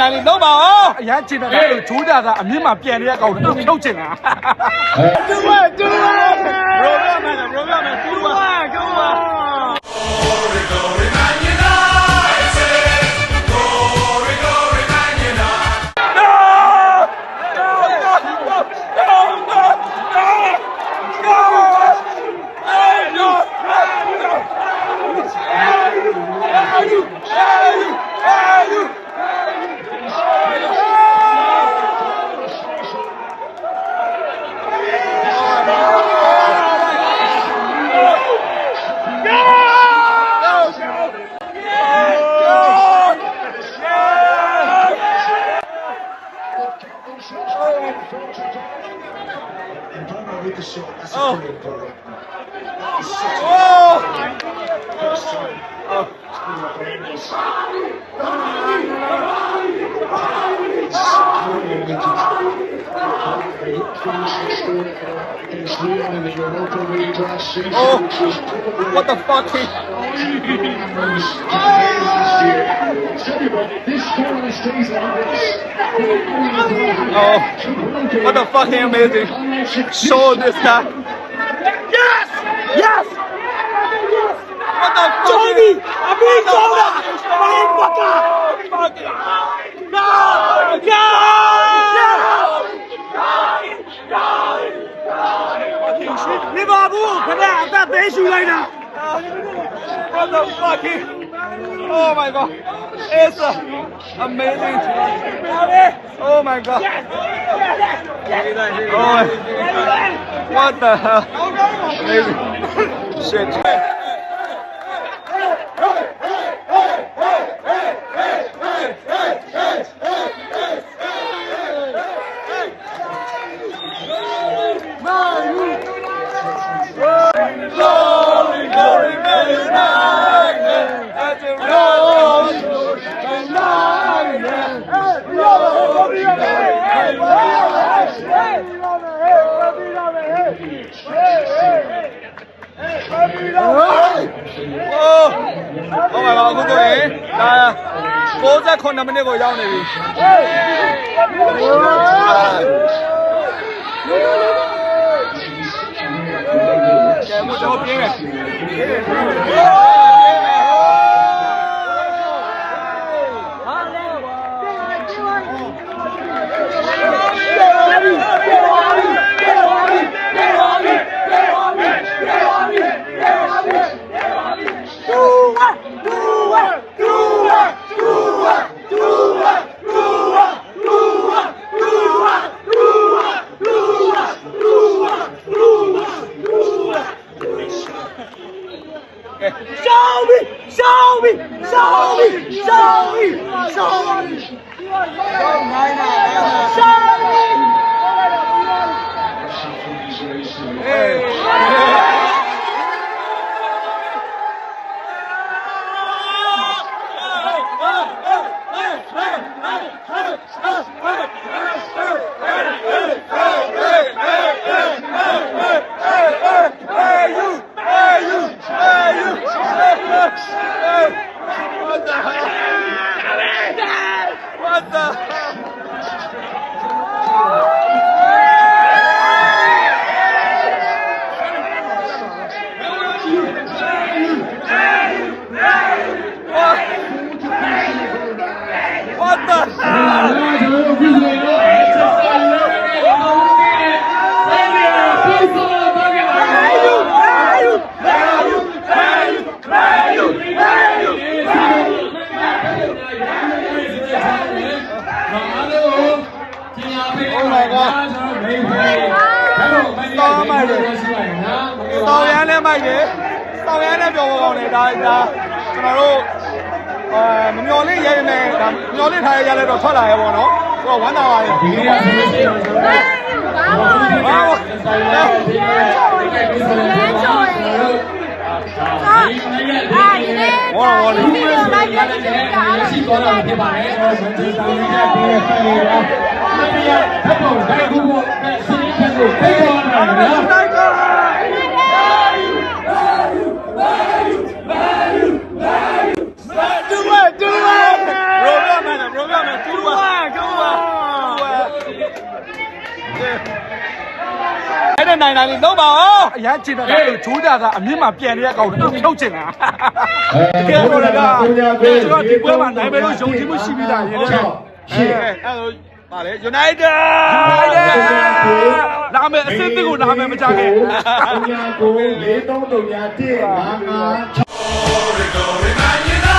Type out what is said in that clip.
နိုင်နိုင်လေးလုံးပါဦးအရန်ချင်တယ်ကလို့ဂျိုးကြတာအမြင့်မှာပြန်နေတဲ့ကောင်ကိုဖြုတ်ချင်တာတူဝဲတူဝဲ Mboma with the shot. Oh. That is a oh. what the fuck? Oh, what the fucking amazing! Show this guy. Yes! Yes! Yes! What the fuck? Tony! I'm being told that! Motherfucker! No! No! Ne var bu? Kadar da issue right now. What the fuck? Oh my god. It's amazing Oh my god. Oh What the hell? Amazing. Shit Oh, oh my god, အခုဆိုရင်ဒါ69မိနစ်ကိုရောက်နေပြီ Show me! Show me! Show me! Show me! Show me! တောင်ရမ်းနဲ့မိုက်တယ်တောင်ရမ်းနဲ့ပြောပေါ်ကောင်းတယ်ဒါဒါကျွန်တော်တို့အဲမမျော်လင့်ရဲနေဒါမျော်လင့်ထားရရလဲတော့ထွက်လာရဲပေါ့နော်ဆိုတော့ဝမ်းသာပါတယ်ဒီနေ့ကဆိုလို့ရှိရင်ကျွန်တော်တို့ဘာလို့လဲဆိုင်ရတဲ့ဒီနေ့ဒီကနေ့ဆိုတော့ကျွန်တော်တို့ဒီနေ့ဒီနေ့ဝေါ်ဝေါ်လေးဒီနေ့လိုက်ရတဲ့ရရှိသွားတာဖြစ်ပါတယ်ကျွန်တော်တို့ဝန်ကြီးဆောင်ရတဲ့ နိုင်နိုင်လေးလုံးပါအောင်အရန်ချင်တာကလို့ဂျိုးကြကအမြင့်မှာပြန်နေရကောင်းတယ်ထုတ်ချင်တာတကယ်တော့လည်းကျွန်တော်ဒီပွဲမှာနိုင်မယ်လို့ယုံကြည်မှုရှိပြီးသားရေတော့ရှင်းအဲ့ ပါလေ United လာမယ်အစ်စ်တစ်ကိုလာမယ်မကြခဲ့3 9 4 3 3 1 5 5 6